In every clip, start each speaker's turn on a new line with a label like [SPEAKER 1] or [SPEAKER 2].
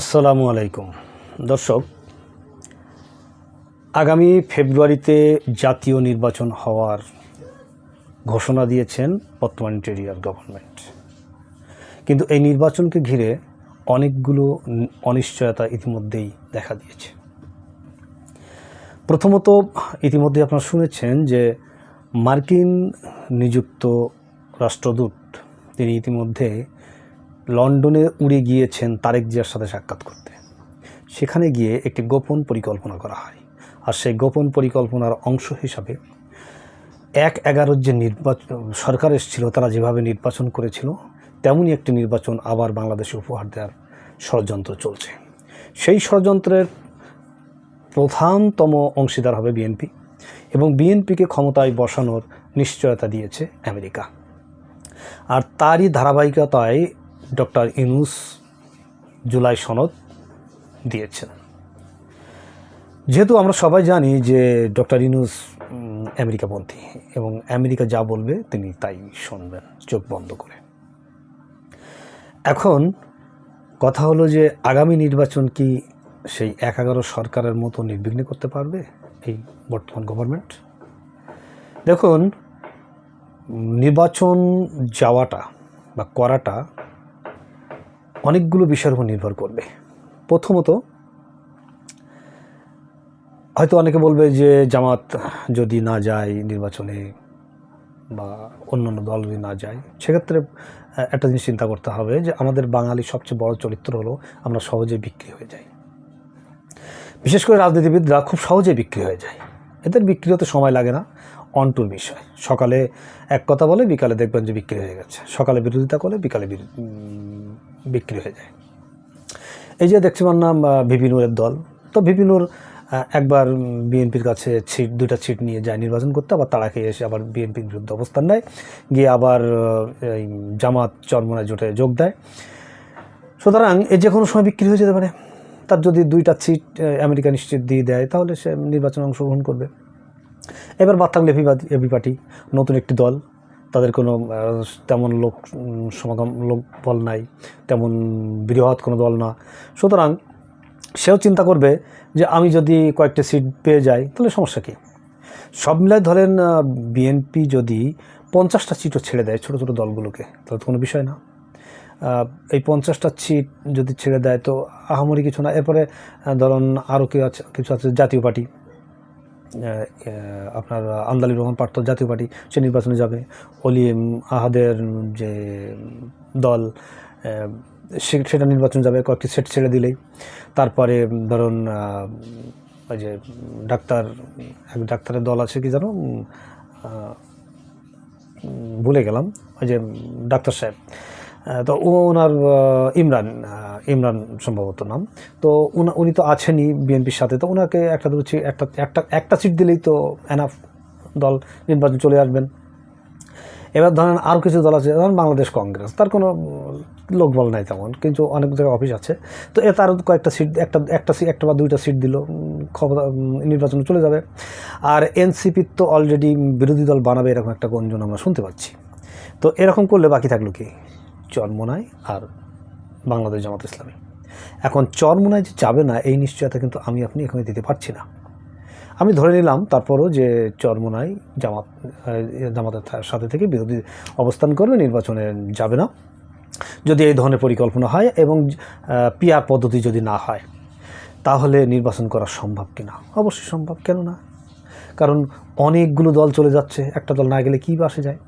[SPEAKER 1] আসসালামু আলাইকুম। দর্শক, আগামী ফেব্রুয়ারিতে জাতীয় নির্বাচন হওয়ার ঘোষণা দিয়েছেন বর্তমান ইন্টেরিয়ার গভর্নমেন্ট। কিন্তু এই নির্বাচনকে ঘিরে অনেকগুলো অনিশ্চয়তা ইতিমধ্যেই দেখা দিয়েছে। প্রথমত ইতিমধ্যে আপনারা শুনেছেন যে মার্কিন নিযুক্ত রাষ্ট্রদূত, তিনি ইতিমধ্যে লন্ডনে উড়ে গিয়েছেন তারেক জিয়ার সাথে সাক্ষাৎ করতে। সেখানে গিয়ে একটি গোপন পরিকল্পনা করা হয়। আর সেই গোপন পরিকল্পনার অংশ হিসাবে এক এগারোর যে নির্বাচন, সরকার এসেছিল, তারা যেভাবে নির্বাচন করেছিল, তেমনই একটি নির্বাচন আবার বাংলাদেশে উপহার দেওয়ার ষড়যন্ত্র চলছে। সেই ষড়যন্ত্রের প্রধানতম অংশীদার হবে বিএনপি এবং বিএনপিকে ক্ষমতায় বসানোর নিশ্চয়তা দিয়েছে আমেরিকা। আর তারই ধারাবাহিকতায় ডক্টর ইনুস জুলাই সনদ দিয়েছেন। যেহেতু আমরা সবাই জানি যে ডক্টর ইনুস আমেরিকাপন্থী এবং আমেরিকা যা বলবে তিনি তাই শুনবেন, চোখ বন্ধ করে। এখন কথা হলো যে আগামী নির্বাচন কি সেই এক এগারো সরকারের মতো নির্বিঘ্ন করতে পারবে এই বর্তমান গভর্নমেন্ট দেখুন, নির্বাচন যাওয়াটা বা করাটা অনেকগুলো বিষয়ের উপর নির্ভর করবে। প্রথমত, হয়তো অনেকে বলবে যে জামাত যদি না যায় নির্বাচনে বা অন্যান্য দল যদি না যায়, সেক্ষেত্রে একটা জিনিস চিন্তা করতে হবে যে আমাদের বাঙালির সবচেয়ে বড় চরিত্র হলো আমরা সহজে বিক্রি হয়ে যাই। বিশেষ করে রাজনীতিবিদরা খুব সহজে বিক্রি হয়ে যায়। এদের বিক্রি হতে সময় লাগে না। অন্টুর বিষয়। সকালে এক কথা বলে, বিকালে দেখবেন যে বিক্রি হয়ে গেছে। সকালে বিরোধিতা করে বিকালে বিক্রি হয়ে যায়। এই যে দেখছি আমার নাম ভিপিনুরের দল। তো ভিপিনুর একবার বিএনপির কাছে ছিট, দুইটা সিট নিয়ে যায় নির্বাচন করতে, আবার তাড়া খেয়ে এসে আবার বিএনপির বিরুদ্ধে অবস্থান নেয়। গিয়ে আবার এই জামাত চরমনায় জোটে যোগ দেয়। সুতরাং এ যে কোনো সময় বিক্রি হয়ে যেতে পারে। তার যদি দুইটা সিট আমেরিকা নিশ্চিত দিয়ে দেয়, তাহলে সে নির্বাচনে অংশগ্রহণ করবে। এবার বাদ থাকলে এবি পার্টি নতুন একটি দল, তাদের কোনো তেমন লোক সমাগম, লোক বল নাই, তেমন বৃহৎ কোনো দল না। সুতরাং সেও চিন্তা করবে যে আমি যদি কয়েকটা সিট পেয়ে যাই, তাহলে সমস্যা কী? সব মিলাই ধরেন বিএনপি যদি পঞ্চাশটা সিটও ছেড়ে দেয় ছোটো ছোটো দলগুলোকে, তাহলে তো কোনো বিষয় না। এই পঞ্চাশটা সিট যদি ছেড়ে দেয়, তো আহামরি কিছু না। এরপরে ধরুন আরও কেউ আছে, কিছু আছে জাতীয় পার্টি আপনার আমদালি রহমান পার্থ জাতীয় পার্টি সে নির্বাচনে যাবে। অলিম আহাদের যে দল সেটা নির্বাচন যাবে। কয়েকটি সেট ছেড়ে দিলেই। তারপরে ধরুন ওই যে, ডাক্তার, এক ডাক্তারের দল আছে কি জানো ভুলে গেলাম। ওই যে ডাক্তার সাহেব। তো ওনার ইমরান ইমরান সম্ভবত নাম। তো উনি তো আছেনই বিএনপির সাথে। তো ওনাকে একটা দুটো একটা একটা একটা সিট দিলেই তো এনাফ দল নির্বাচন চলে আসবেন। এবার ধরেন আরও কিছু দল আছে, ধরেন বাংলাদেশ কংগ্রেস। তার কোনো লোকবল নাই তেমন, কিন্তু অনেক জায়গায় অফিস আছে। তো এ তার কয়েকটা সিট, একটা একটা সিট একটা বা দুইটা সিট দিল, ক্ষমতা নির্বাচনে চলে যাবে। আর এনসিপির তো অলরেডি বিরোধী দল বানাবে, এরকম একটা গঞ্জন আমরা শুনতে পাচ্ছি। তো এরকম করলে বাকি থাকল কি? চরমোনাই আর বাংলাদেশ জামাত ইসলামী। এখন চরমোনায় যে যাবে না, এই নিশ্চয়তা কিন্তু আমি, আপনি এখানে দিতে পারছি না। আমি ধরে নিলাম, তারপরও যে চরমোনাই জামাত জামাতের সাথে থেকে বিরোধী অবস্থান করবে নির্বাচনে যাবে না। যদি এই ধরনের পরিকল্পনা হয় এবং পিয়ার পদ্ধতি যদি না হয়, তাহলে নির্বাচন করা সম্ভব কিনা? অবশ্যই সম্ভব কেন না কারণ অনেকগুলো দল চলে যাচ্ছে, একটা দল না গেলে কী বাসে যায়?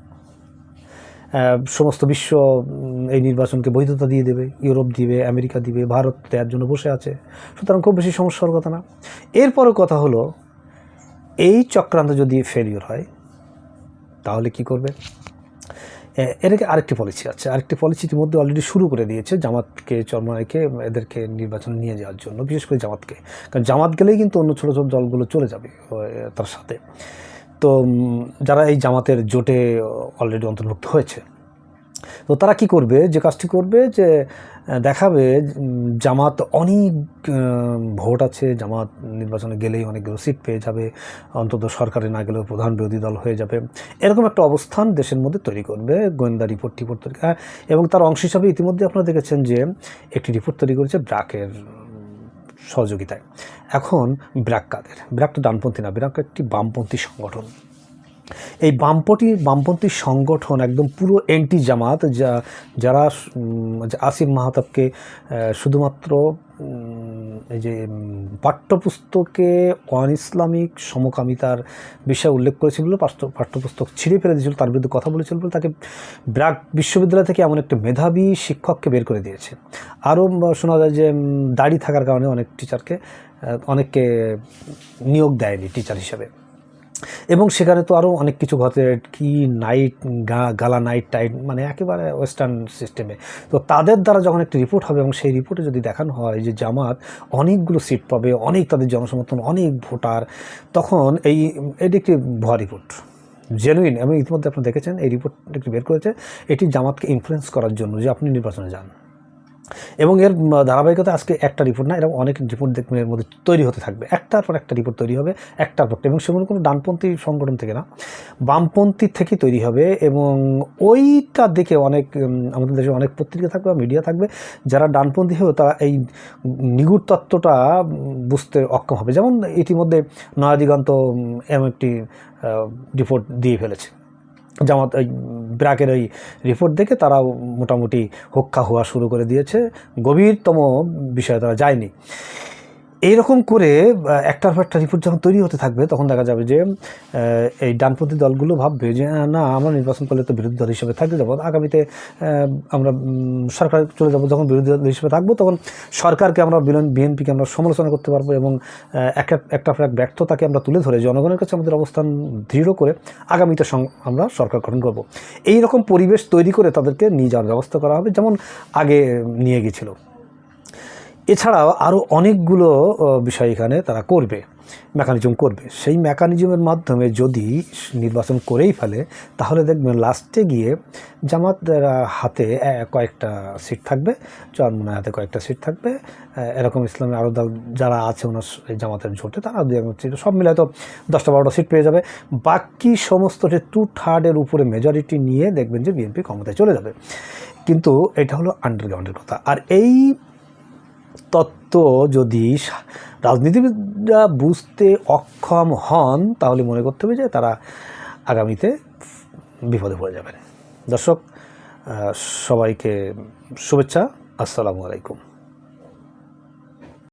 [SPEAKER 1] সমস্ত বিশ্ব এই নির্বাচনকে বৈধতা দিয়ে দেবে, ইউরোপ দিবে, আমেরিকা দিবে, ভারত দেওয়ার জন্য বসে আছে। সুতরাং খুব বেশি সমস্যার কথা না। এরপরও কথা হলো, এই চক্রান্ত যদি ফেলিওর হয়, তাহলে কি করবে? এটাকে আরেকটি পলিসি আছে। আরেকটি পলিসি ইতিমধ্যে অলরেডি শুরু করে দিয়েছে জামাতকে চরমাইকে এদেরকে নির্বাচনে নিয়ে যাওয়ার জন্য, বিশেষ করে জামাতকে। কারণ জামাত গেলেই কিন্তু অন্য ছোটো ছোটো দলগুলো চলে যাবে তার সাথে। তো যারা এই জামাতের জোটে অলরেডি অন্তর্ভুক্ত হয়েছে তো তারা কি করবে? যে কাজটি করবে যে দেখাবে জামাত অনেক ভোট আছে জামাত নির্বাচনে গেলেই অনেকগুলো সিট পেয়ে যাবে অন্তত সরকারে না গেলেও প্রধান বিরোধী দল হয়ে যাবে। এরকম একটা অবস্থান দেশের মধ্যে তৈরি করবে গোয়েন্দা রিপোর্ট টিপোর্ট তৈরি আহ, এবং তার অংশ হিসাবে ইতিমধ্যে আপনারা দেখেছেন যে একটি রিপোর্ট তৈরি করেছে ব্র্যাকের সহযোগিতায়। এখন ব্র্যাক কাদের। তো ডানপন্থী না, ব্র্যাক একটি বামপন্থী সংগঠন। এই বামপন্থী বামপন্থী সংগঠন একদম পুরো এন্টি জামাত, যা, যারা আসিফ মাহাতাবকে শুধুমাত্র এই যে পাঠ্যপুস্তকে অন ইসলামিক সমকামিতার বিষয়ে উল্লেখ করেছিল বলে পাঠ্য- পাঠ্যপুস্তক ছিঁড়ে ফেলে দিয়েছিল, তার বিরুদ্ধে কথা বলেছিল বলে তাকে ব্র্যাক বিশ্ববিদ্যালয় থেকে এমন একটা মেধাবী শিক্ষককে বের করে দিয়েছে। আরও শোনা যায় যে দাড়ি থাকার কারণে অনেক টিচারকে অনেককে নিয়োগ দেয়নি টিচার হিসাবে। এবং সেখানে তো আরও অনেক কিছু ঘটে, কি নাইট গালা নাইট টাইট মানে একেবারে ওয়েস্টার্ন সিস্টেমে তো তাদের দ্বারা যখন একটি রিপোর্ট হবে এবং সেই রিপোর্টে যদি দেখানো হয় যে জামাত অনেকগুলো সিট পাবে, অনেক তাদের জনসমর্থন, অনেক ভোটার, তখন এই, এটি একটি ভুয়া রিপোর্ট জেনুইন এবং ইতিমধ্যে আপনি দেখেছেন, এই রিপোর্ট একটি বের করেছে। এটি জামাতকে ইনফ্লুয়েন্স করার জন্য যে আপনি নির্বাচনে যান। এবং এর ধারাবাহিকতা আজকে একটা রিপোর্ট না, এরকম অনেক রিপোর্ট দেখবেন এর মধ্যে তৈরি হতে থাকবে। একটার পর একটা রিপোর্ট তৈরি হবে, একটার পর এবং সেগুলো কোনো ডানপন্থী সংগঠন থেকে না, বামপন্থী থেকে তৈরি হবে, এবং ওইটা দেখে অনেক আমাদের দেশে অনেক পত্রিকা থাকবে বা মিডিয়া থাকবে, যারা ডানপন্থী হয়েও তারা এই নিগুড় তত্ত্বটা বুঝতে অক্ষম হবে। যেমন ইতিমধ্যে নয়াদিগন্ত এমন একটি রিপোর্ট দিয়ে ফেলেছে। জামাত ওই ব্র্যাকের ওই রিপোর্ট দেখে তারা মোটামুটি হক্ষা হওয়া শুরু করে দিয়েছে। গভীরতম বিষয়ে তারা যায়নি। এইরকম করে একটার পর একটা রিপোর্ট যখন তৈরি হতে থাকবে তখন দেখা যাবে যে এই ডানপন্থী দলগুলো ভাববে যে না আমরা নির্বাচন করলে তো বিরোধী দল হিসেবে থাকতে যাব। আগামীতে আমরা সরকার চলে যাব যখন বিরোধী দল হিসেবে থাকব তখন সরকারকে আমরা বিএনপিকে আমরা সমালোচনা করতে পারব এবং আহ, একটা পর এক ব্যর্থতাকে আমরা তুলে ধরে জনগণের কাছে আমাদের অবস্থান দৃঢ় করে আগামীতে আমরা সরকার গঠন করব। এই রকম পরিবেশ তৈরি করে তাদেরকে নিয়ে যাওয়ার ব্যবস্থা করা হবে যেমন আগে নিয়ে গিয়েছিল এছাড়াও আরও অনেকগুলো বিষয় এখানে তারা করবে মেকানিজম করবে। সেই মেকানিজমের মাধ্যমে যদি নির্বাচন করেই ফেলে তাহলে দেখবেন লাস্টে গিয়ে জামাতের আহ, হাতে কয়েকটা সিট থাকবে চরমনের হাতে কয়েকটা সিট থাকবে। এরকম ইসলামের আরও দল যারা আছে ওনার জামাতের জোটে তারা দু সিট সব মিলে তো দশটা বারোটা সিট পেয়ে যাবে। বাকি সমস্ত যে টু থার্ডের উপরে মেজরিটি নিয়ে দেখবেন যে বিএনপি ক্ষমতায় চলে যাবে। কিন্তু এটা হলো আন্ডারগ্রাউন্ডের কথা। আর এই তত্ত্ব যদি রাজনীতিবিদরা বুঝতে অক্ষম হন, তাহলে মনে করতে হবে যে তারা আগামীতে বিপদে পড়ে যাবেন। দর্শক সবাইকে শুভেচ্ছা। আসসালামু আলাইকুম।